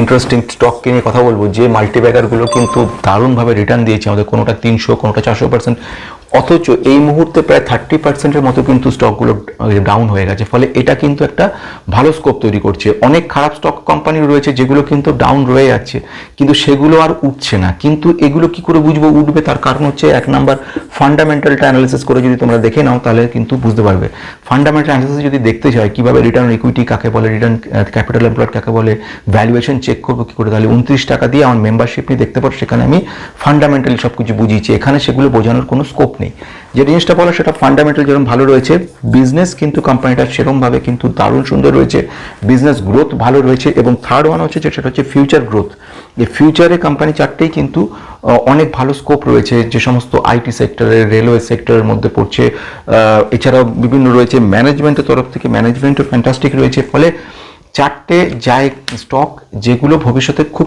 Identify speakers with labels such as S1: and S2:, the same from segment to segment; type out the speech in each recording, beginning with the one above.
S1: Interesting স্টককে নিয়ে কথা বলব, যে মাল্টিব্যাগারগুলো কিন্তু দারুণভাবে রিটার্ন দিয়েছে, আমাদের কোনোটা তিনশো, কোনোটা চারশো পার্সেন্ট অথচ এই মুহূর্তে প্রায় থার্টি পার্সেন্টের মতো কিন্তু স্টকগুলো ডাউন হয়ে গেছে। ফলে এটা কিন্তু একটা ভালো স্কোপ তৈরি করছে। অনেক খারাপ স্টক কোম্পানি রয়েছে যেগুলো কিন্তু ডাউন রয়ে যাচ্ছে। কিন্তু সেগুলো আর উঠছে না। কিন্তু এগুলো কি করে বুঝব উঠবে? তার কারণ হচ্ছে এক নাম্বার ফান্ডামেন্টালটা অ্যানালিসিস করে যদি তোমরা দেখে নাও, তাহলে কিন্তু বুঝতে পারবে। ফান্ডামেন্টাল অ্যানালিসিস যদি দেখতে চাই কীভাবে রিটার্ন ইকুইটি কাকে বলে রিটার্ন ক্যাপিটাল এমপ্লয়েড কাকে বলে ভ্যালুয়েশন চেক করব কী করে, তাহলে উনত্রিশ টাকা দিয়ে আমার মেম্বারশিপ নিয়ে দেখতে পারো, সেখানে আমি ফান্ডামেন্টালি সব কিছু বুঝিয়েছি। এখানে সেগুলো বোঝানোর কোনো স্কোপ নেই। যে জিনিসটা বলো সেটা ফান্ডামেন্টাল যেরকম ভালো রয়েছে বিজনেস কিন্তু কোম্পানিটা সেরকমভাবে কিন্তু দারুণ সুন্দর রয়েছে বিজনেস গ্রোথ ভালো রয়েছে এবং থার্ড ওয়ান হচ্ছে যে সেটা হচ্ছে ফিউচার গ্রোথ যে ফিউচারে কোম্পানি চারটেই কিন্তু অনেক ভালো স্কোপ রয়েছে, যে সমস্ত আইটি সেক্টরের রেলওয়ে সেক্টরের মধ্যে পড়ছে এছাড়াও বিভিন্ন রয়েছে ম্যানেজমেন্টের তরফ থেকে ম্যানেজমেন্টও ফ্যান্টাস্টিক রয়েছে, ফলে চারটে যায় স্টক যেগুলো ভবিষ্যতে খুব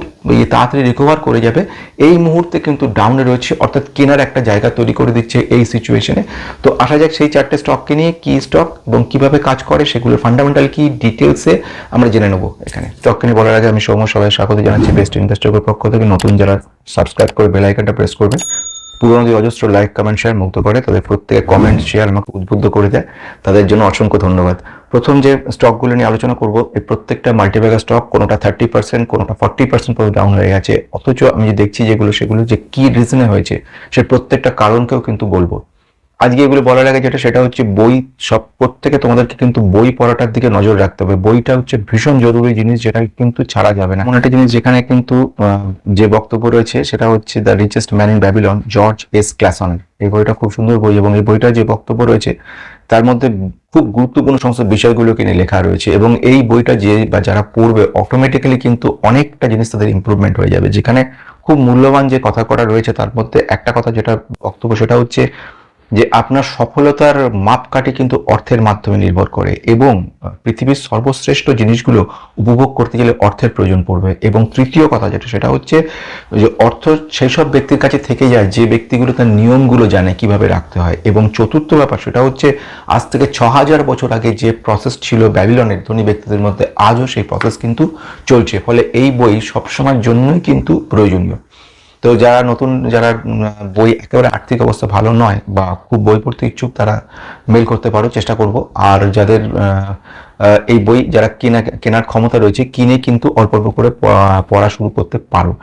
S1: তাড়াতাড়ি রিকভার করে যাবে, এই মুহূর্তে কিন্তু ডাউনে রয়েছে, অর্থাৎ কেনার একটা জায়গা তৈরি করে দিচ্ছে এই সিচুয়েশনে তো আসা যাক সেই চারটে স্টককে নিয়ে কি স্টক এবং কীভাবে কাজ করে সেগুলো ফান্ডামেন্টাল কি ডিটেলসে আমরা জেনে নেব এখানে। স্টককে নিয়ে বলার আগে আমি সৌম্য সবাই স্বাগত জানাচ্ছি বেস্ট ইনভেস্টরের পক্ষ থেকে। নতুন যারা সাবস্ক্রাইব করে বেল আইকনটা প্রেস করবেন পুরোনো যে অজস্র লাইক কমেন্ট শেয়ার মুক্ত করে, তাদের প্রত্যেকের কমেন্ট শেয়ার আমাকে উদ্বুদ্ধ করে দেয়। তাদের জন্য অসংখ্য ধন্যবাদ। প্রথম যে স্টকগুলো নিয়ে আলোচনা করব, এই প্রত্যেকটা মাল্টিব্যাগার স্টক কোনোটা থার্টি পার্সেন্ট কোনোটা ফর্টি পার্সেন্ট পর্যন্ত ডাউন হয়ে গেছে। অথচ আমি যে দেখছি যেগুলো, সেগুলো যে কি রিজনে হয়েছে, সে প্রত্যেকটা কারণকেও কিন্তু বলব। আজকে এগুলো বলার আগে যেটা, সেটা হচ্ছে বই সব প্রত্যেকে তোমাদেরকে কিন্তু বই পড়াটার দিকে নজর রাখতে হবে। বইটা হচ্ছে ভীষণ জরুরি জিনিস যেটা কিন্তু ছাড়া যাবে না। এমন একটা জিনিস যেখানে কিন্তু যে বক্তব্য রয়েছে, সেটা হচ্ছে the richest man in Babylon George S ক্লাসনের। এই বইটা খুব সুন্দর বই এবং এই বইটা যে বক্তব্য রয়েছে, তার মধ্যে খুব গুরুত্বপূর্ণ সমস্ত বিষয়গুলোকে নিয়ে লেখা রয়েছে এবং এই বইটা যে বা যারা পড়বে অটোমেটিক্যালি কিন্তু অনেকটা জিনিস তাদের ইম্প্রুভমেন্ট হয়ে যাবে। যেখানে খুব মূল্যবান যে কথা করা রয়েছে, তার মধ্যে একটা কথা যেটা বক্তব্য, সেটা হচ্ছে যে আপনার সফলতার মাপকাঠি কিন্তু অর্থের মাধ্যমে নির্ভর করে এবং পৃথিবীর সর্বশ্রেষ্ঠ জিনিসগুলো উপভোগ করতে গেলে অর্থের প্রয়োজন পড়বে। এবং তৃতীয় কথা যেটা, সেটা হচ্ছে যে অর্থ সেই সব ব্যক্তির কাছে থেকে যায় যে ব্যক্তিগুলো তার নিয়মগুলো জানে কীভাবে রাখতে হয়। এবং চতুর্থ ব্যাপার, সেটা হচ্ছে আজ থেকে ছ হাজার বছর আগে যে প্রসেস ছিল ব্যাবিলনের ধনী ব্যক্তিদের মধ্যে, আজও সেই প্রসেস কিন্তু চলছে। ফলে এই বই সবসময়ের জন্যই কিন্তু প্রয়োজনীয়। তো যারা নতুন, যারা বই একেবারে আর্থিক অবস্থা ভালো নয় বা খুব বই পড়তে ইচ্ছুক, তারা মেল করতে পারো, চেষ্টা করব। আর যাদের এই বই যারা কেনা, কেনার ক্ষমতা রয়েছে, কিনে কিন্তু অল্প অল্প করে পড়া শুরু করতে পারো।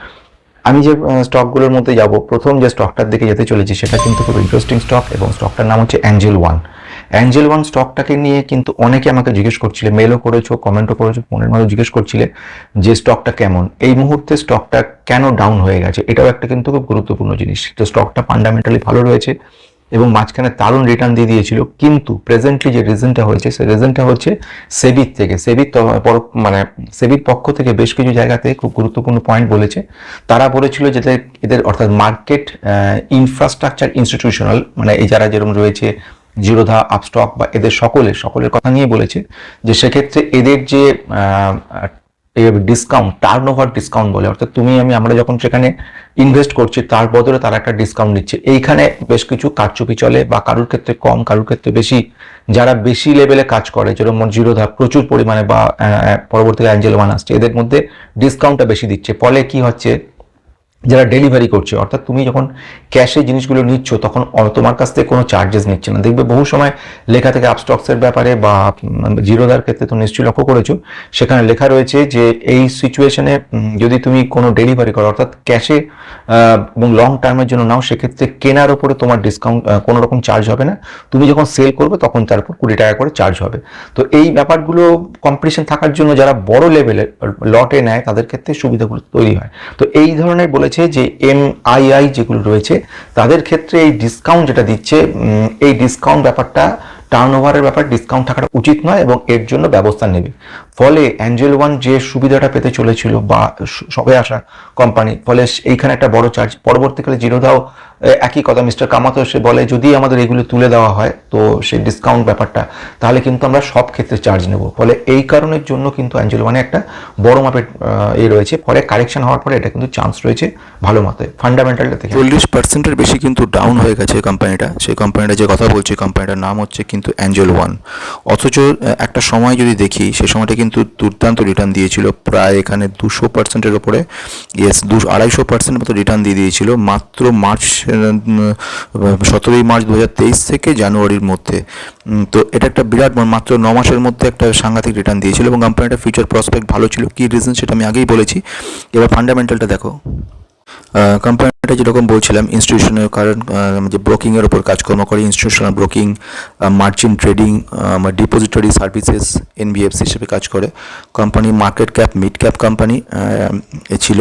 S1: আমি যে স্টকগুলোর মধ্যে যাব, প্রথম যে স্টকটার দিকে যেতে চলেছি, সেটা কিন্তু খুব ইন্টারেস্টিং স্টক এবং স্টকটার নাম হচ্ছে অ্যাঞ্জেল ওয়ান অ্যাঞ্জেল ওয়ান স্টকটাকে নিয়ে কিন্তু অনেকে আমাকে জিজ্ঞেস করছিলে মেলও করেছ কমেন্টও করেছ ফোনের মাধ্যমে জিজ্ঞেস করছিলে যে স্টকটা কেমন। এই মুহূর্তে স্টকটা কেন ডাউন হয়ে গেছে, এটাও একটা কিন্তু খুব গুরুত্বপূর্ণ জিনিস। তো স্টকটা ফান্ডামেন্টালি ভালো রয়েছে এবং মাঝখানে দারুণ রিটার্ন দিয়ে দিয়েছিল, কিন্তু প্রেজেন্টলি যে রিজনটা হয়েছে, সেই রিজনটা হচ্ছে সেবির থেকে। সেবির মানে সেবির পক্ষ থেকে বেশ কিছু জায়গাতে খুব গুরুত্বপূর্ণ পয়েন্ট বলেছে। তারা বলেছিল যে এদের অর্থাৎ মার্কেট ইনফ্রাস্ট্রাকচার ইনস্টিটিউশনাল মানে এই যারা যেরকম রয়েছে জিরোধা আপস্টক বা এদের সকলের সকলের কথা নিয়ে বলেছে যে সেক্ষেত্রে এদের যে ডিসকাউন্ট টার্ন ওভার ডিসকাউন্ট বলে, অর্থাৎ তুমি, আমি, আমরা যখন সেখানে ইনভেস্ট করছি, তার বদলে তারা একটা ডিসকাউন্ট দিচ্ছে এইখানে বেশ কিছু কারচুপি চলে বা কারুর ক্ষেত্রে কম, কারুর ক্ষেত্রে বেশি। যারা বেশি লেভেলে কাজ করে, যেরকম জিরোধা প্রচুর পরিমাণে বা পরবর্তীতে অ্যাঞ্জেল ওয়ান আসছে, এদের মধ্যে ডিসকাউন্টটা বেশি দিচ্ছে। ফলে কি হচ্ছে? যারা ডেলিভারি করছে, অর্থাৎ তুমি যখন ক্যাশে জিনিসগুলো নিচ্ছ, তখন তোমার কাছ থেকে কোনো চার্জেস নিচ্ছে না। দেখবে বহু সময় লেখা থেকে আপস্টক্সের ব্যাপারে বা জিরোদার ক্ষেত্রে তো নিশ্চয়ই লক্ষ্য করেছ। সেখানে লেখা রয়েছে যে, এই সিচুয়েশনে যদি তুমি কোনো ডেলিভারি করো, অর্থাৎ ক্যাশে এবং লং টার্মের জন্য নাও, সেক্ষেত্রে কেনার ওপরে তোমার ডিসকাউন্ট কোনো রকম চার্জ হবে না। তুমি যখন সেল করবে, তখন তার উপর কুড়ি টাকা করে চার্জ হবে। তো এই ব্যাপারগুলো কম্পিটিশন থাকার জন্য যারা বড় লেভেলে লটে নেয়, তাদের ক্ষেত্রে সুবিধাগুলো তৈরি হয়। তো এই ধরনের বলেছে যে আই যেগুলো রয়েছে তাদের ক্ষেত্রে এই ডিসকাউন্ট যেটা দিচ্ছে এই ডিসকাউন্ট ব্যাপারটা টার্ন ওভারের ব্যাপার ডিসকাউন্ট থাকাটা উচিত নয় এবং এর জন্য ব্যবস্থা নেবে। ফলে অ্যাঞ্জেল ওয়ান যে সুবিধাটা পেতে চলেছিল বা সবে আসা কোম্পানি ফলে এইখানে একটা বড় চার্জ পরবর্তীকালে জিরোদাও এ, একই কথা মিস্টার কামাতো সে বলে যদি আমাদের এগুলো তুলে দেওয়া হয় তো সেই ডিসকাউন্ট ব্যাপারটা তাহলে কিন্তু আমরা সব ক্ষেত্রে চার্জ নেব। ফলে এই কারণের জন্য কিন্তু অ্যাঞ্জেল ওয়ানে একটা বড় মাপের এ রয়েছে। পরে কারেকশন হওয়ার পরে এটা কিন্তু চান্স রয়েছে ভালো মতে ফান্ডামেন্টালটা থেকে
S2: চল্লিশ পার্সেন্টের বেশি কিন্তু ডাউন হয়ে গেছে কোম্পানিটা সেই কোম্পানিটা যে কথা বলছি কোম্পানিটার নাম হচ্ছে কিন্তু কিন্তু অ্যাঞ্জেল ওয়ান অথচ একটা সময় যদি দেখি, সে সময়টা কিন্তু দুর্দান্ত রিটার্ন দিয়েছিল, প্রায় এখানে দুশো পার্সেন্টের ওপরে। ইয়েস দু আড়াইশো পার্সেন্ট মতো রিটার্ন দিয়ে দিয়েছিল, মাত্র মার্চ সতেরোই মার্চ দু হাজার তেইশ থেকে জানুয়ারির মধ্যে। তো এটা একটা বিরাট মাত্র ন মাসের মধ্যে একটা সাংঘাতিক রিটার্ন দিয়েছিল, এবং কোম্পানিটা ফিউচার প্রসপেক্ট ভালো ছিল। কী রিজন সেটা আমি আগেই বলেছি। এবার ফান্ডামেন্টালটা দেখো। কোম্পানিটা যেরকম বলছিলাম ইনস্টিটিউশনের কারণ যে ব্রোকিংয়ের ওপর কাজকর্ম করে institutional broking merchant trading depository services NBFC হিসেবে কাজ করে। Company market cap mid cap company ছিল।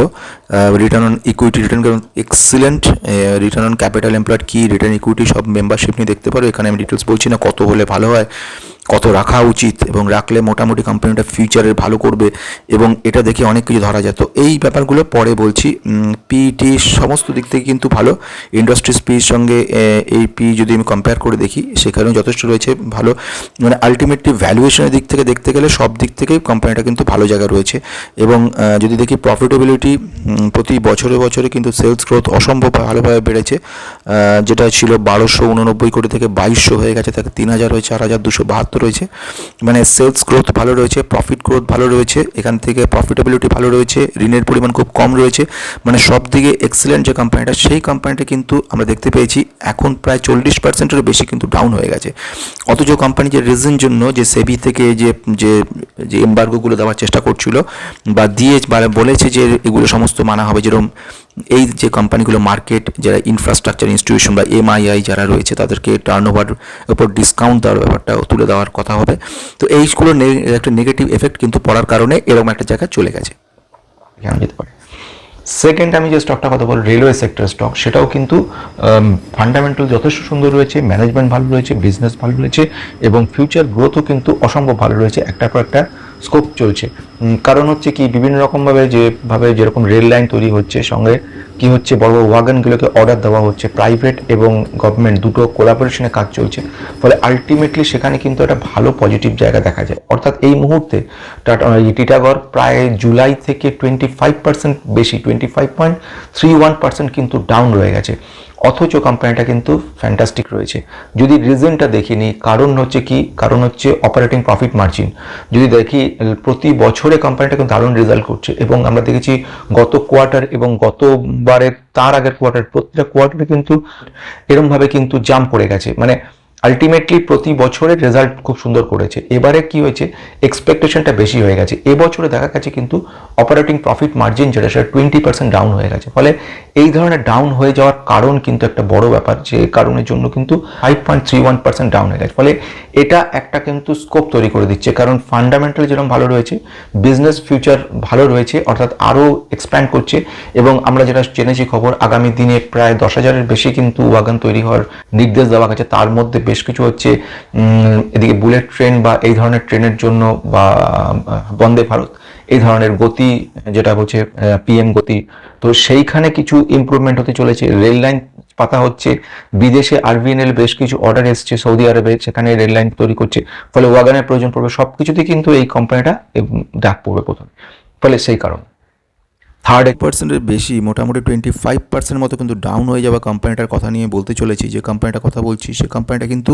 S2: Return on equity return excellent return on capital employed কি রিটার্ন ইকুইটি সব মেম্বারশিপ নিয়ে দেখতে পারো। এখানে আমি ডিটেলস বলছি না, কত হলে ভালো হয়। কত রাখা উচিত এবং রাখলে মোটামুটি কোম্পানিটা ফিউচারের ভালো করবে এবং এটা দেখে অনেক কিছু ধরা যায়। তো এই ব্যাপারগুলো পরে বলছি পিটি সমস্ত দিক থেকে কিন্তু ভালো। ইন্ডাস্ট্রিজ পির সঙ্গে এই পি যদি আমি কম্পেয়ার করে দেখি, সেখানেও যথেষ্ট রয়েছে ভালো। মানে আলটিমেটলি ভ্যালুয়েশনের দিক থেকে দেখতে গেলে সব দিক থেকেই কোম্পানিটা কিন্তু ভালো জায়গায় রয়েছে। এবং যদি দেখি প্রফিটেবিলিটি প্রতি বছরে বছরে কিন্তু সেলস গ্রোথ অসম্ভব ভালোভাবে বেড়েছে। যেটা ছিল বারোশো উননব্বই কোটি থেকে বাইশশো হয়ে গেছে, তাকে তিন হাজার হয়ে চার হাজার দুশো বাহাত্তর রয়েছে। মানে সেলস গ্রোথ ভালো রয়েছে প্রফিট গ্রোথ ভালো রয়েছে, এখান থেকে প্রফিটেবিলিটি ভালো রয়েছে, ঋণের পরিমাণ খুব কম রয়েছে। মানে সব দিকে এক্সেলেন্ট যে কোম্পানিটা সেই কোম্পানিটা কিন্তু আমরা দেখতে পেয়েছি, এখন প্রায় চল্লিশ পার্সেন্টেরও বেশি কিন্তু ডাউন হয়ে গেছে। অথচ কোম্পানি যে রিজন জন্য যে সেবি থেকে যে যে যে এম্বার্গোগুলো দেওয়ার চেষ্টা করছিল, বা দিয়ে বা বলেছে যে এগুলো সমস্ত মানা হবে, যেরকম এই যে কোম্পানিগুলো মার্কেট যারা ইনফ্রাস্ট্রাকচার ইনস্টিটিউশন বা এমআইআই যারা রয়েছে, তাদেরকে টার্ন ওভার উপর ডিসকাউন্ট দেওয়ার ব্যাপারটা তুলে দেওয়ার কথা হবে। তো এইগুলোর একটা নেগেটিভ এফেক্ট কিন্তু পড়ার কারণে এরকম একটা জায়গায় চলে গেছে।
S1: সেকেন্ড আমি যে স্টকটা কথা বল রেলওয়ে সেক্টর স্টক সেটাও কিন্তু ফান্ডামেন্টাল যথেষ্ট সুন্দর রয়েছে ম্যানেজমেন্ট ভালো রয়েছে বিজনেস ভালো রয়েছে, এবং ফিউচার গ্রোথও কিন্তু অসম্ভব ভালো রয়েছে, একটার পর একটা স্কোপ চলছে। কারণ হচ্ছে কি, বিভিন্ন রকমভাবে যেভাবে যেরকম রেল লাইন তৈরি হচ্ছে, সঙ্গে কি হচ্ছে, বড় বড় ওয়াগনগুলোকে অর্ডার দেওয়া হচ্ছে প্রাইভেট এবং গভর্নমেন্ট দুটো কোলাবোরেশনে কাজ চলছে। ফলে আলটিমেটলি সেখানে কিন্তু একটা ভালো পজিটিভ জায়গা দেখা যায়। অর্থাৎ এই মুহূর্তে টাটা টিটাগড় প্রায় জুলাই থেকে টোয়েন্টি ফাইভ পার্সেন্ট বেশি twenty five point three one percent কিন্তু ডাউন রয়ে গেছে। অথচ কোম্পানিটা কিন্তু ফ্যান্টাস্টিক রয়েছে। যদি রিজনটা দেখি দেখিনি কারণ হচ্ছে কি? কারণ হচ্ছে অপারেটিং প্রফিট মার্জিন যদি দেখি, প্রতি বছরে কোম্পানিটা কিন্তু দারুণ রেজাল্ট করছে এবং আমরা দেখেছি গত কোয়ার্টার এবং গতবারের তার আগের কোয়ার্টার প্রতিটা কোয়ার্টারে কিন্তু এরমভাবে কিন্তু জাম্প পড়ে গেছে। মানে আলটিমেটলি প্রতি বছরের রেজাল্ট খুব সুন্দর করেছে। এবারে কি হয়েছে? এক্সপেকটেশনটা বেশি হয়ে গেছে। এবছরে দেখা গেছে কিন্তু অপারেটিং প্রফিট মার্জিন যেটা, সেটা টোয়েন্টি পার্সেন্ট ডাউন হয়ে গেছে। ফলে এই ধরনের ডাউন হয়ে যাওয়ার কারণ কিন্তু একটা বড় ব্যাপার, যে কারণের জন্য কিন্তু five point three one percent down হয়ে গেছে। ফলে এটা একটা কিন্তু স্কোপ তৈরি করে দিচ্ছে। কারণ ফান্ডামেন্টাল যেরকম ভালো রয়েছে বিজনেস ফিউচার ভালো রয়েছে, অর্থাৎ আরও এক্সপ্যান্ড করছে। এবং আমরা যেটা জেনেছি খবর, আগামী দিনে প্রায় দশ হাজারের বেশি কিন্তু ওয়াগান তৈরি হওয়ার নির্দেশ দেওয়া গেছে। তার মধ্যে বেশ কিছু হচ্ছে এদিকে বুলেট ট্রেন বা এই ধরনের ট্রেনের জন্য বা বন্দে ভারত, এই ধরনের গতি যেটা হচ্ছে পিএম গতি, তো সেইখানে কিছু ইমপ্রুভমেন্ট হতে চলেছে। রেল লাইন পাতা হচ্ছে, বিদেশে আরবিএনএল বেশ কিছু অর্ডার এসছে, সৌদি আরবে সেখানে রেল লাইন তৈরি করছে। ফলে ওয়াগানের প্রয়োজন পড়বে সব কিছুতেই কিন্তু এই কোম্পানিটা ডাক পড়বে প্রথমে। ফলে সেই কারণ। থার্ড
S2: এক পার্সেন্টের বেশি, মোটামুটি টোয়েন্টি ফাইভ পার্সেন্ট মতো কিন্তু ডাউন হয়ে যাওয়া কোম্পানিটার কথা নিয়ে বলতে চলেছি। যে কোম্পানিটার কথা বলছি, সে কোম্পানিটা কিন্তু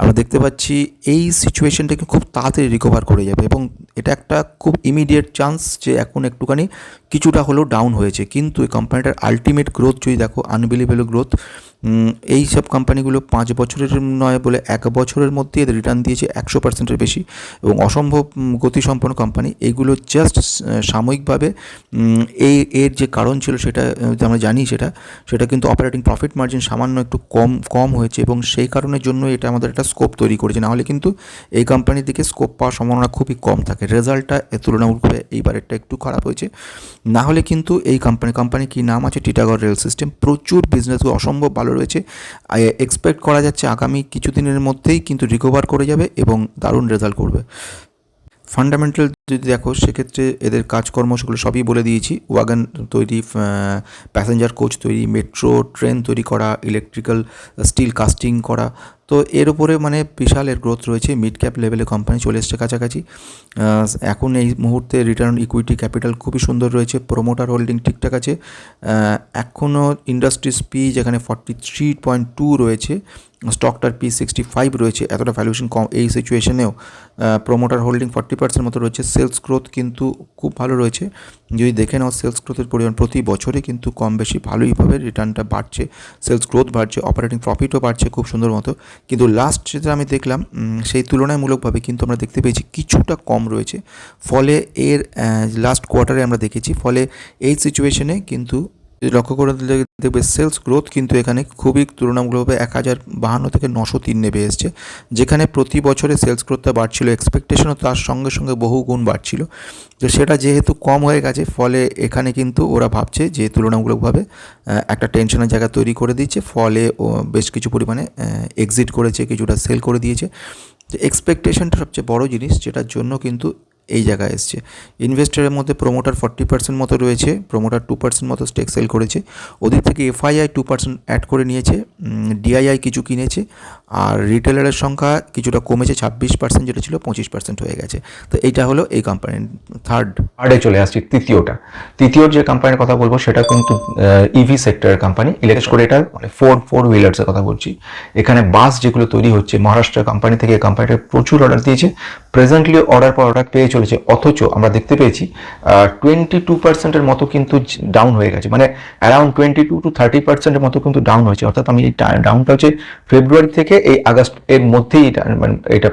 S2: আমরা দেখতে পাচ্ছি এই সিচুয়েশনটাকে খুব তাড়াতাড়ি রিকভার করে যাবে এবং এটা একটা খুব ইমিডিয়েট চান্স যে এখন একটুখানি কিছুটা হলেও ডাউন হয়েছে। কিন্তু এই কোম্পানিটার আলটিমেট গ্রোথ যদি দেখো আনবিলিভেবল গ্রোথ এই সব কোম্পানিগুলো পাঁচ বছরের নয় বলে এক বছরের মধ্যে এদের রিটার্ন দিয়েছে একশো পার্সেন্টের বেশি এবং অসম্ভব গতিসম্পন্ন কোম্পানি। এইগুলো জাস্ট সাময়িকভাবে এই এর যে কারণ ছিল সেটা আমরা জানি সেটা সেটা কিন্তু অপারেটিং প্রফিট মার্জিন সামান্য একটু কম কম হয়েছে এবং সেই কারণের জন্য এটা আমাদের একটা স্কোপ তৈরি করেছে। নাহলে কিন্তু এই কোম্পানির দিকে স্কোপ পাওয়ার সম্ভাবনা খুবই কম থাকে। রেজাল্টটা তুলনামূলকভাবে এইবারেরটা একটু খারাপ হয়েছে। না হলে কিন্তু এই কোম্পানি কোম্পানি কি নাম আছে? টিটাগড় রেল সিস্টেম প্রচুর বিজনেস অসম্ভব ভালো রয়েছে। এক্সপেক্ট করা যাচ্ছে আগামী কিছুদিনের মধ্যেই কিন্তু রিকভার করে যাবে এবং দারুণ রেজাল্ট করবে। ফান্ডামেন্টাল যদি দেখো, সেক্ষেত্রে এদের কাজকর্ম সেগুলো সবই বলে দিয়েছি। ওয়াগান তৈরি প্যাসেঞ্জার কোচ তৈরি মেট্রো ট্রেন তৈরি করা ইলেকট্রিক্যাল স্টিল কাস্টিং করা তো এর উপরে মানে বিশাল এর গ্রোথ রয়েছে মিড ক্যাপ লেভেলে কোম্পানি চলে এসছে কাছাকাছি। এখন এই মুহূর্তে রিটার্ন ইকুইটি ক্যাপিটাল খুবই সুন্দর রয়েছে প্রোমোটার হোল্ডিং ঠিকঠাক আছে। এখনও ইন্ডাস্ট্রিজ পি যেখানে ফর্টি থ্রি পয়েন্ট টু রয়েছে স্টকটার পি সিক্সটি ফাইভ রয়েছে, এতটা ভ্যালুয়েশন কম। এই সিচুয়েশনেও প্রোমোটার হোল্ডিং ফর্টি পার্সেন্ট মতো রয়েছে। সেলস গ্রোথ কিন্তু খুব ভালো রয়েছে। যদি দেখে নাও সেলস গ্রোথের পরিমাণ প্রতি বছরে কিন্তু কম বেশি ভালোইভাবে রিটার্নটা বাড়ছে। সেলস গ্রোথ বাড়ছে অপারেটিং প্রফিটও বাড়ছে খুব সুন্দর মতো। কিন্তু লাস্ট যেটা আমি দেখলাম সেই তুলনামূলকভাবে কিন্তু আমরা দেখতে পেয়েছি কিছুটা কম রয়েছে। ফলে এর লাস্ট কোয়ার্টারে আমরা দেখেছি। ফলে এই সিচুয়েশনে কিন্তু লক্ষ্য করে দিলে দেখবে সেলস গ্রোথ কিন্তু এখানে খুবই তুলনামূলকভাবে এক হাজার বাহান্ন থেকে নশো তিন নেমে এসছে। যেখানে প্রতি বছরে সেলস গ্রোথটা বাড়ছিল এক্সপেকটেশনও তার সঙ্গে সঙ্গে বহু গুণ বাড়ছিল। তো সেটা যেহেতু কম হয়ে গেছে, ফলে এখানে কিন্তু ওরা ভাবছে যে তুলনামূলকভাবে একটা টেনশনের জায়গা তৈরি করে দিচ্ছে। ফলে ও বেশ কিছু পরিমাণে এক্সিট করেছে, কিছুটা সেল করে দিয়েছে। তো এক্সপেকটেশনটা সবচেয়ে বড় জিনিস, যেটার জন্য কিন্তু এই জায়গায় এসছে। ইনভেস্টরের মধ্যে প্রোমোটার ফর্টি পার্সেন্ট মতো রয়েছে প্রোমোটার টু পার্সেন্ট মতো স্টেক সেল করেছে। ওদিক থেকে এফআইআই টু পার্সেন্ট অ্যাড করে নিয়েছে ডিআইআই কিছু কিনেছে, আর রিটেলারের সংখ্যা কিছুটা কমেছে, ছাব্বিশ পার্সেন্ট যেটা ছিল পঁচিশ পার্সেন্ট হয়ে গেছে। তো এইটা হলো এই কোম্পানির থার্ড
S1: থার্ডে চলে আসছি, তৃতীয়টা। তৃতীয় যে কোম্পানির কথা বলব, সেটা কিন্তু ইভি সেক্টরের কোম্পানি ইলেকট্রিক করে এটা মানে ফোর ফোর হুইলার্সের কথা বলছি। এখানে বাস যেগুলো তৈরি হচ্ছে মহারাষ্ট্র কোম্পানি থেকে কোম্পানিটা প্রচুর অর্ডার দিয়েছে। প্রেজেন্টলি অর্ডার পর অর্ডার পেয়ে চলেছে। অথচ আমরা দেখতে পেয়েছি টোয়েন্টি টু পার্সেন্টের মতো কিন্তু ডাউন হয়ে গেছে। মানে around twenty two two thirty পার্সেন্টের মতো কিন্তু ডাউন হয়েছে। অর্থাৎ আমি এই ডাউনটা হচ্ছে ফেব্রুয়ারি থেকে এই আগস্ট এর মধ্যেই মানে এটা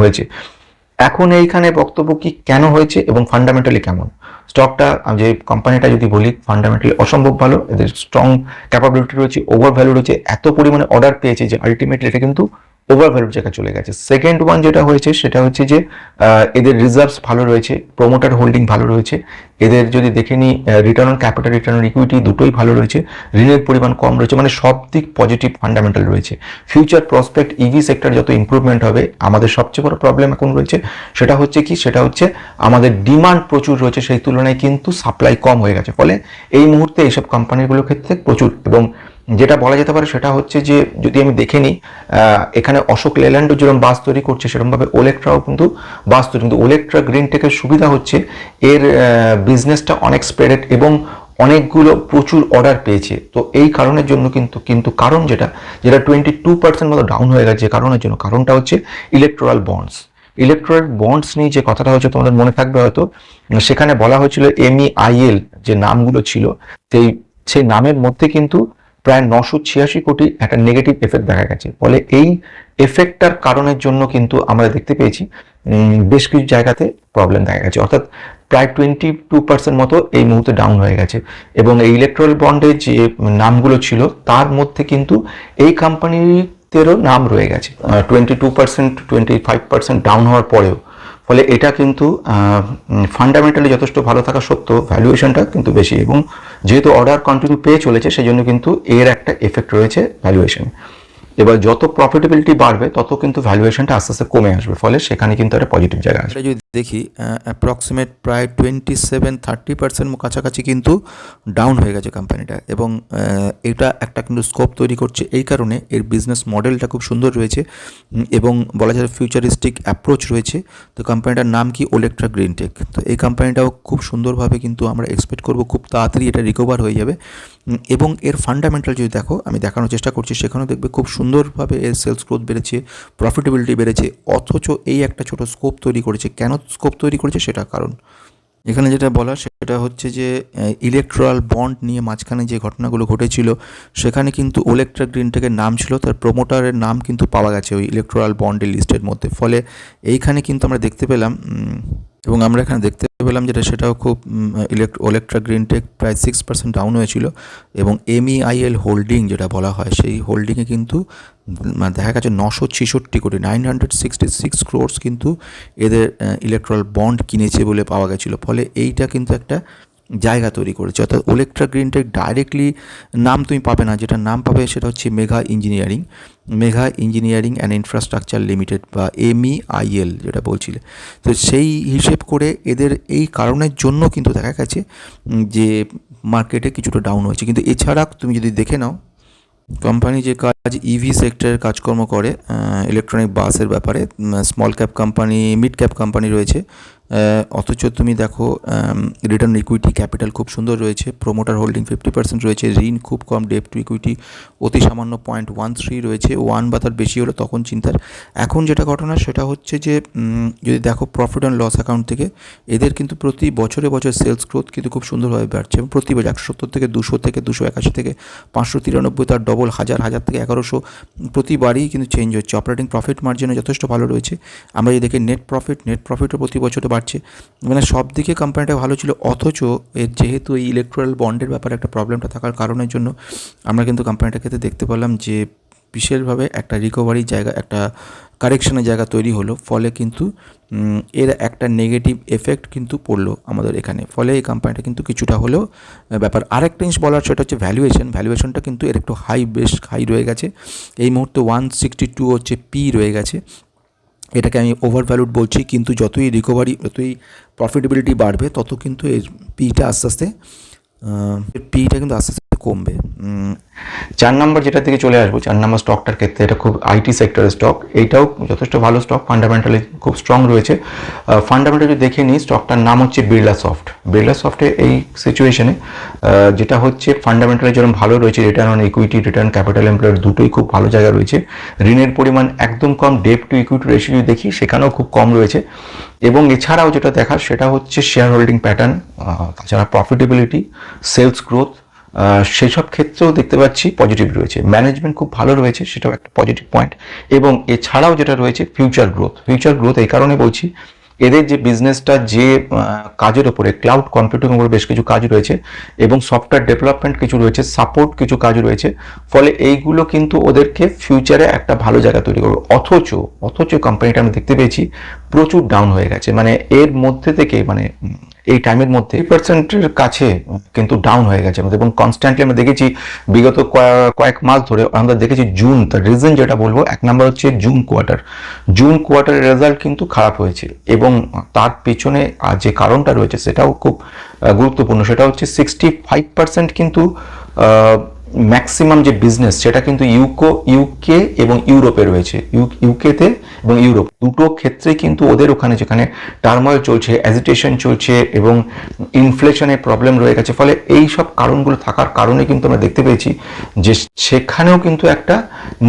S1: হয়েছে। এখন এইখানে বক্তব্য কি কেন হয়েছে এবং ফান্ডামেন্টালি কেমন? স্টকটা যে কোম্পানিটা যদি বলি ফান্ডামেন্টালি অসম্ভব ভালো। এদের স্ট্রং ক্যাপাবিলিটি রয়েছে ওভার ভ্যালু রয়েছে। এত পরিমাণে অর্ডার পেয়েছে যে আলটিমেটলি এটা কিন্তু ওভার ভ্যালুর জায়গায় চলে গেছে। সেকেন্ড ওয়ান যেটা হয়েছে, সেটা হচ্ছে যে এদের রিজার্ভস ভালো রয়েছে প্রোমোটার হোল্ডিং ভালো রয়েছে, এদের যদি দেখে নিই return on capital return on equity দুটোই ভালো রয়েছে, ঋণের পরিমাণ কম রয়েছে মানে সব দিক পজিটিভ ফান্ডামেন্টাল রয়েছে ফিউচার প্রসপেক্ট ইভি সেক্টর যত ইমপ্রুভমেন্ট হবে, আমাদের সবচেয়ে বড় প্রবলেম এখন রয়েছে, সেটা হচ্ছে কি, সেটা হচ্ছে আমাদের ডিমান্ড প্রচুর রয়েছে, সেই তুলনায় কিন্তু সাপ্লাই কম হয়ে গেছে। ফলে এই মুহূর্তে এইসব কোম্পানিগুলোর ক্ষেত্রে প্রচুর এবং যেটা বলা যেতে পারে সেটা হচ্ছে যে যদি আমি দেখে নিই এখানে অশোক লেল্যান্ডও যেরকম বাস তৈরি করছে, সেরকমভাবে ওলেকট্রাও কিন্তু বাস তৈরি। কিন্তু ওলেকট্রা গ্রিন টেকের সুবিধা হচ্ছে এর বিজনেসটা অনেক স্প্রেডেড এবং অনেকগুলো প্রচুর অর্ডার পেয়েছে। তো এই কারণের জন্য কিন্তু কিন্তু কারণ যেটা যেটা টোয়েন্টি টু পার্সেন্ট মতো ডাউন হয়ে গেছে কারণের জন্য। কারণটা হচ্ছে ইলেকট্রাল বন্ডস ইলেকট্রাল বন্ডস নিয়ে যে কথাটা হচ্ছে তোমাদের মনে থাকবে হয়তো, সেখানে বলা হয়েছিল এমইআইএল যে নামগুলো ছিল, সেই সেই নামের মধ্যে কিন্তু প্রায় নশো ছিয়াশি কোটি একটা নেগেটিভ এফেক্ট দেখা গেছে। ফলে এই এফেক্টটার কারণের জন্য কিন্তু আমরা দেখতে পেয়েছি বেশ কিছু জায়গাতে প্রবলেম দেখা গেছে। অর্থাৎ প্রায় টোয়েন্টি টু পার্সেন্ট মতো এই মুহূর্তে ডাউন হয়ে গেছে। এবং এই ইলেকট্রাল বন্ডের যে নামগুলো ছিল, তার মধ্যে কিন্তু এই কোম্পানিতেরও নাম রয়ে গেছে। Twenty two percent twenty five percent down হওয়ার পরেও ফলে এটা কিন্তু ফান্ডামেন্টালি যথেষ্ট ভালো থাকা সত্ত্বেও ভ্যালুয়েশনটা কিন্তু বেশি এবং যেহেতু অর্ডার কন্টিনিউ পেয়ে চলেছে সেই জন্য কিন্তু এর একটা এফেক্ট রয়েছে ভ্যালুয়েশনে এবার যত প্রফিটেবিলিটি বাড়বে, তত কিন্তু ভ্যালুয়েশনটা আস্তে আস্তে কমে আসবে। ফলে সেখানে কিন্তু একটা পজিটিভ জায়গা আসবে।
S2: যদি দেখি অ্যাপ্রক্সিমেট প্রায় টোয়েন্টি সেভেন থার্টি পার্সেন্ট কাছাকাছি কিন্তু ডাউন হয়ে গেছে কোম্পানিটা এবং এটা একটা কিন্তু স্কোপ তৈরি করছে। এই কারণে এর বিজনেস মডেলটা খুব সুন্দর রয়েছে। এবং বলা যায় ফিউচারিস্টিক অ্যাপ্রোচ রয়েছে। তো কোম্পানিটার নাম কি? ওলেকট্রা গ্রিন টেক তো এই কোম্পানিটাও খুব সুন্দরভাবে কিন্তু আমরা এক্সপেক্ট করব। খুব তাড়াতাড়ি এটা রিকভার হয়ে যাবে। এবং এর ফান্ডামেন্টাল যদি দেখো, আমি দেখানোর চেষ্টা করছি, সেখানেও দেখবে খুব সুন্দরভাবে এর সেলস গ্রোথ বেড়েছে প্রফিটেবিলিটি বেড়েছে, অথচ এই একটা ছোট স্কোপ তৈরি করেছে। কেন স্কোপ তৈরি করেছে সেটা কারণ। এখানে যেটা বলা সেটা হচ্ছে যে ইলেকট্রাল বন্ড নিয়ে মাঝখানে যে ঘটনাগুলো ঘটেছিল, সেখানে কিন্তু ওলেকট্রা গ্রিনটেকের নাম ছিল, তার প্রোমোটারের নাম কিন্তু পাওয়া গেছে ওই ইলেকট্রাল বন্ডের লিস্টের মধ্যে। ফলে এইখানে কিন্তু আমরা দেখতে পেলাম এবং আমরা এখানে দেখতে পেলাম যেটা, সেটাও খুব ইলেক্ট ওলেকট্রা গ্রিন টেক প্রায় সিক্স পার্সেন্ট ডাউন হয়েছিল এবং এমইআইএল হোল্ডিং যেটা বলা হয়, সেই হোল্ডিংয়ে কিন্তু দেখা গেছে নশো ছেষট্টি কোটি nine hundred sixty six crores কিন্তু এদের ইলেকট্রাল বন্ড কিনেছে বলে পাওয়া গেছিল। ফলে এইটা কিন্তু একটা জায়গা তৈরি করেছে। অর্থাৎ ওলেকট্রা গ্রিনটেক ডাইরেক্টলি নাম তুমি পাবে না। যেটা নাম পাবে সেটা হচ্ছে Megha engineering Megha engineering and infrastructure limited বা এমইআইএল যেটা বলছিলে। তো সেই হিসেব করে এদের এই কারণের জন্য কিন্তু দেখা গেছে যে মার্কেটে কিছুটা ডাউন হয়েছে। কিন্তু এছাড়া তুমি যদি দেখে নাও কোম্পানি যে কাজ ইভি সেক্টরের কাজকর্ম করে ইলেকট্রনিক বাসের ব্যাপারে small cap company mid cap company রয়েছে অথচ তুমি দেখো রিটার্ন ইকুইটি ক্যাপিটাল খুব সুন্দর রয়েছে প্রোমোটার হোল্ডিং ফিফটি পার্সেন্ট রয়েছে, ঋণ খুব কম ডেপ টু ইকুইটি অতি সামান্য পয়েন্ট ওয়ান থ্রি রয়েছে ওয়ান বা তার বেশি হলে তখন চিন্তার। এখন যেটা ঘটনা সেটা হচ্ছে যে যদি দেখো প্রফিট অ্যান্ড লস অ্যাকাউন্ট থেকে, এদের কিন্তু প্রতি বছরে বছর সেলস গ্রোথ কিন্তু খুব সুন্দরভাবে বাড়ছে। এবং প্রতি বছর একশো সত্তর থেকে দুশো থেকে দুশো একাশি থেকে পাঁচশো তিরানব্বই, তার ডবল হাজার হাজার থেকে এগারোশো প্রতিবারই কিন্তু চেঞ্জ হচ্ছে। অপারেটিং প্রফিট মার্জিনও যথেষ্ট ভালো রয়েছে। আমরা যদি দেখি নেট প্রফিট নেট প্রফিটও প্রতি বছরে বাড়ছে। মানে সব দিকে কোম্পানিটা ভালো ছিল, অথচ এর যেহেতু এই ইলেকট্রাল বন্ডের ব্যাপারে একটা প্রবলেমটা থাকার কারণের জন্য আমরা কিন্তু কোম্পানিটার ক্ষেত্রে দেখতে পেলাম যে বিশেষভাবে একটা রিকভারির জায়গা, একটা কারেকশনের জায়গা তৈরি হলো। ফলে কিন্তু এর একটা নেগেটিভ এফেক্ট কিন্তু পড়ল আমাদের এখানে। ফলে এই কোম্পানিটা কিন্তু কিছুটা হলেও ব্যাপার আরেকটা জিনিস বলার, সেটা হচ্ছে ভ্যালুয়েশন ভ্যালুয়েশনটা কিন্তু এর একটু হাই বেশ হাই রয়ে গেছে। এই মুহূর্তে ওয়ান সিক্সটি টু হচ্ছে পি রয়ে গেছে। এটাকে আমি ওভার ভ্যালুড বলছি, কিন্তু যতই রিকভারি যতই প্রফিটেবিলিটি বাড়বে, তত কিন্তু এর পিটা আস্তে আস্তে পিটা কিন্তু আস্তে আস্তে কমবে।
S1: চার নম্বর যেটা থেকে চলে আসব, চার নম্বর স্টকটার ক্ষেত্রে এটা খুব আইটি সেক্টরের স্টক এইটাও যথেষ্ট ভালো স্টক ফান্ডামেন্টালি খুব স্ট্রং রয়েছে। ফান্ডামেন্টাল দেখে নিই স্টকটার নাম হচ্ছে বিড়লা সফট বিড়লা সফটে এই সিচুয়েশনে যেটা হচ্ছে ফান্ডামেন্টালি যেরকম ভালো রয়েছে return on equity return capital employed দুটোই খুব ভালো জায়গা রয়েছে। ঋণের পরিমাণ একদম কম ডেপ টু ইকুইটি রেশিও যদি দেখি, সেখানেও খুব কম রয়েছে। এবং এছাড়াও যেটা দেখার, সেটা হচ্ছে শেয়ার হোল্ডিং প্যাটার্ন তাছাড়া প্রফিটেবিলিটি সেলস গ্রোথ আহ, সেসব ক্ষেত্রেও দেখতে পাচ্ছি পজিটিভ রয়েছে। ম্যানেজমেন্ট খুব ভালো রয়েছে সেটাও একটা পজিটিভ পয়েন্ট এবং এছাড়াও যেটা রয়েছে ফিউচার গ্রোথ ফিউচার গ্রোথ এই কারণে বলছি এদের যে বিজনেসটা যে কাজের ওপরে ক্লাউড কম্পিউটিং উপরে বেশ কিছু কাজ রয়েছে এবং সফটওয়্যার ডেভেলপমেন্ট কিছু রয়েছে সাপোর্ট কিছু কাজ রয়েছে ফলে এইগুলো কিন্তু ওদেরকে ফিউচারে একটা ভালো জায়গা তৈরি করবে। অথচ অথচ কোম্পানিটা আমি দেখতে পেয়েছি প্রচুর ডাউন হয়ে গেছে। মানে এর মধ্যে থেকে মানে এই টাইমের মধ্যে পার্সেন্টের কাছে কিন্তু ডাউন হয়ে গেছে। আমাদের এবং কনস্ট্যান্টলি আমরা দেখেছি বিগত কয়া- কয়েক মাস ধরে আমরা দেখেছি জুন তার রিজন যেটা বলব, এক নাম্বার হচ্ছে জুন কোয়ার্টার জুন কোয়ার্টারের রেজাল্ট কিন্তু খারাপ হয়েছে এবং তার পেছনে আর যে কারণটা রয়েছে সেটাও খুব গুরুত্বপূর্ণ। সেটা হচ্ছে সিক্সটি ফাইভ পার্সেন্ট কিন্তু ম্যাক্সিমাম যে বিজনেস সেটা কিন্তু ইউকো ইউকে এবং ইউরোপে রয়েছে। ইউকেতে এবং ইউরোপ দুটো ক্ষেত্রে কিন্তু ওদের ওখানে যেখানে টার্ময়েল চলছে অ্যাজিটেশন চলছে এবং ইনফ্লেশনের প্রবলেম রয়ে গেছে। ফলে এই সব কারণগুলো থাকার কারণে কিন্তু আমরা দেখতে পেয়েছি যে সেখানেও কিন্তু একটা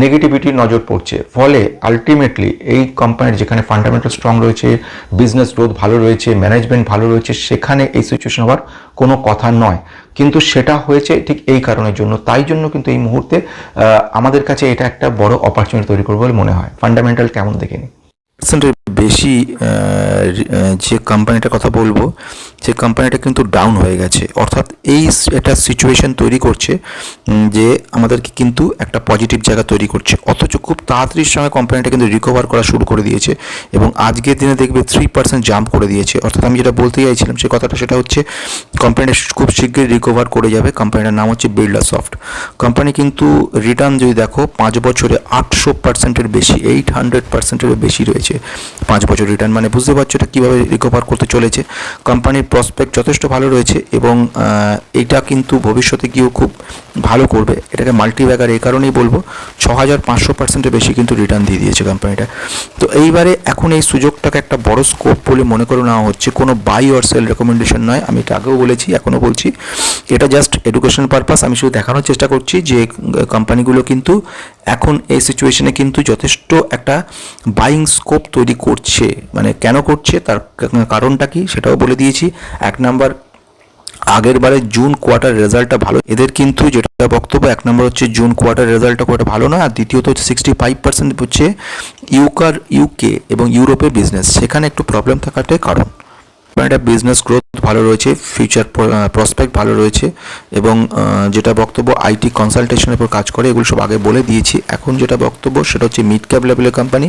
S1: নেগেটিভিটির নজর পড়ছে। ফলে আলটিমেটলি এই কোম্পানির যেখানে ফান্ডামেন্টাল স্ট্রং রয়েছে বিজনেস গ্রোথ ভালো রয়েছে ম্যানেজমেন্ট ভালো রয়েছে, সেখানে এই সিচুয়েশন হওয়ার কোনো কথা নয়। কিন্তু সেটা হয়েছে ঠিক এই কারণের জন্য। তাই জন্য কিন্তু এই মুহূর্তে আমাদের কাছে এটা একটা বড় অপরচুনিটি তৈরি করবে বলে মনে হয়। ফান্ডামেন্টাল কেমন দেখে নিই
S2: পার্সেন্টের বেশি যে কোম্পানিটার কথা বলব, সে কোম্পানিটা কিন্তু ডাউন হয়ে গেছে। অর্থাৎ এই একটা সিচুয়েশন তৈরি করছে যে আমাদেরকে কিন্তু একটা পজিটিভ জায়গা তৈরি করছে। অথচ খুব তাড়াতাড়ির সময় কোম্পানিটা কিন্তু রিকভার করা শুরু করে দিয়েছে এবং আজকের দিনে দেখবে থ্রি পার্সেন্ট জাম্প করে দিয়েছে। অর্থাৎ আমি যেটা বলতে চাইছিলাম, সে কথাটা সেটা হচ্ছে কোম্পানিটা খুব শীঘ্রই রিকভার করে যাবে। কোম্পানিটার নাম হচ্ছে বিড়লা সফট কোম্পানি কিন্তু রিটার্ন যদি দেখো, পাঁচ বছরে আটশো পার্সেন্টের বেশি এইট হান্ড্রেড পার্সেন্টেরও বেশি রয়েছে। পাঁচ বছর রিটার্ন মানে বুঝতে পারছ এটা কীভাবে রিকভার করতে চলেছে। কোম্পানির প্রসপেক্ট যথেষ্ট ভালো রয়েছে এবং এটা কিন্তু ভবিষ্যতে গিয়েও খুব ভালো করবে। এটাকে মাল্টিব্যাগার এই কারণেই বলব ছ হাজার পাঁচশো পার্সেন্টের বেশি কিন্তু রিটার্ন দিয়ে দিয়েছে কোম্পানিটা তো এইবারে এখন এই সুযোগটাকে একটা বড় স্কোপ বলে মনে করে নেওয়া হচ্ছে, কোনো বাই অর সেল রেকমেন্ডেশন নয়। আমি এটা আগেও বলেছি, এখনও বলছি। এটা জাস্ট এডুকেশন পারপাস আমি শুধু দেখানোর চেষ্টা করছি যে কোম্পানিগুলো কিন্তু এখন এই সিচুয়েশনে কিন্তু যথেষ্ট একটা বাইং স্কোপ তৈরি করছে মানে কেন করছে, তার কারণটা কি সেটাও বলে দিয়েছি। এক নাম্বার, আগের বারে জুন কোয়ার্টার রেজাল্টটা ভালো। এদের কিন্তু যেটা বক্তব্য, এক নম্বর হচ্ছে জুন কোয়ার্টার রেজাল্টটা একটা ভালো নয় আর দ্বিতীয়ত হচ্ছে সিক্সটি ফাইভ পার্সেন্ট হচ্ছে ইউকার, ইউকে এবং ইউরোপের বিজনেস সেখানে একটু প্রবলেম থাকাটাই কারণ। একটা বিজনেস গ্রোথ ভালো রয়েছে ফিউচার প্রসপেক্ট ভালো রয়েছে এবং যেটা বক্তব্য আইটি কনসালটেশনের উপর কাজ করে, এগুলো সব আগে বলে দিয়েছি। এখন যেটা বক্তব্য সেটা হচ্ছে মিড ক্যাপ লেভেলের কোম্পানি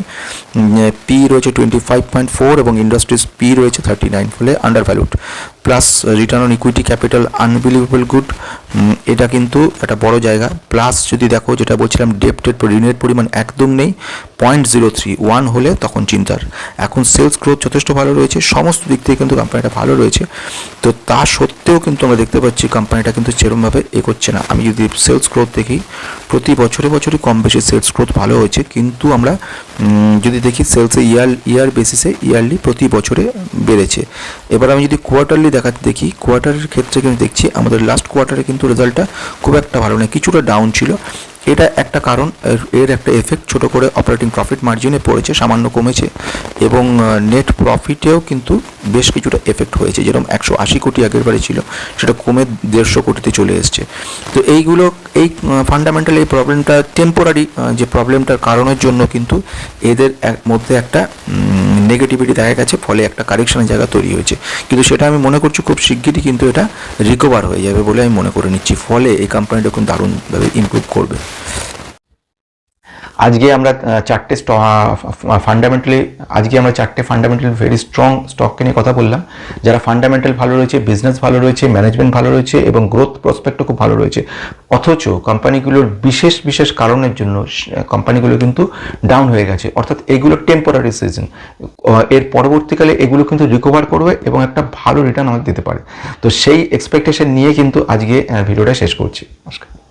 S2: পি রয়েছে টোয়েন্টি ফাইভ পয়েন্ট ফোর এবং ইন্ডাস্ট্রিজ পি রয়েছে থার্টি নাইন ফলে under valued plus return on equity capital unbelievable good এটা কিন্তু একটা বড় জায়গা। প্লাস যদি দেখো, যেটা বলছিলাম ডেপ্টের ঋণের পরিমাণ একদম নেই। পয়েন্ট জিরো থ্রি ওয়ান হলে তখন চিন্তার। এখন সেলস গ্রোথ যথেষ্ট ভালো রয়েছে। সমস্ত দিক থেকে কিন্তু কোম্পানিটা ভালো রয়েছে। তো তা সত্ত্বেও কিন্তু আমরা দেখতে পাচ্ছি কোম্পানিটা কিন্তু সেরমভাবে এগোচ্ছে না। আমি যদি সেলস গ্রোথ দেখি, প্রতি বছরে বছরই কম বেশি সেলস গ্রোথ ভালো হয়েছে। কিন্তু আমরা যদি দেখি সেলসে ইয়ার ইয়ার বেসিসে ইয়ারলি প্রতি বছরে বেড়েছে। এবার আমি যদি কোয়ার্টারলি দেখাতে দেখি কোয়ার্টারের ক্ষেত্রে কিন্তু দেখছি আমাদের লাস্ট কোয়ার্টারে কিন্তু রেজাল্টটা খুব একটা ভালো নয়, কিছুটা ডাউন ছিল। এটা একটা কারণ, এর- এর একটা এফেক্ট ছোট করে অপারেটিং প্রফিট মার্জিনে পড়েছে, সামান্য কমেছে এবং নেট প্রফিটেও কিন্তু বেশ কিছুটা এফেক্ট হয়েছে, যেরকম একশো আশি কোটি আগের বারে ছিল, সেটা কমে দেড়শো কোটিতে চলে এসছে। তো এইগুলো এই ফান্ডামেন্টাল এই প্রবলেমটা টেম্পোরারি যে প্রবলেমটার কারণের জন্য কিন্তু এদের মধ্যে একটা নেগেটিভিটি দেখা গেছে, ফলে একটা কারেকশনের জায়গা তৈরি হয়েছে। কিন্তু সেটা আমি মনে করছি খুব শিগগিরই কিন্তু এটা রিকভার হয়ে যাবে বলে আমি মনে করে নিচ্ছি। ফলে এই কোম্পানিটা খুব দারুণভাবে ইমপ্রুভ করবে।
S1: আজকে আমরা চারটে ফান্ডামেন্টালি আজকে আমরা চারটে ফান্ডামেন্টাল ভেরি স্ট্রং স্টককে নিয়ে কথা বললাম। যারা ফান্ডামেন্টাল ভালো রয়েছে বিজনেস ভালো রয়েছে ম্যানেজমেন্ট ভালো রয়েছে এবং গ্রোথ প্রসপেক্টও খুব ভালো রয়েছে। অথচ কোম্পানিগুলোর বিশেষ বিশেষ কারণের জন্য কোম্পানিগুলো কিন্তু ডাউন হয়ে গেছে। অর্থাৎ এগুলো টেম্পোরারি সিজন এর পরবর্তীকালে এগুলো কিন্তু রিকভার করবে এবং একটা ভালো রিটার্ন আমাদের দিতে পারে। তো সেই এক্সপেকটেশন নিয়ে কিন্তু আজকে ভিডিওটা শেষ করছি। নমস্কার।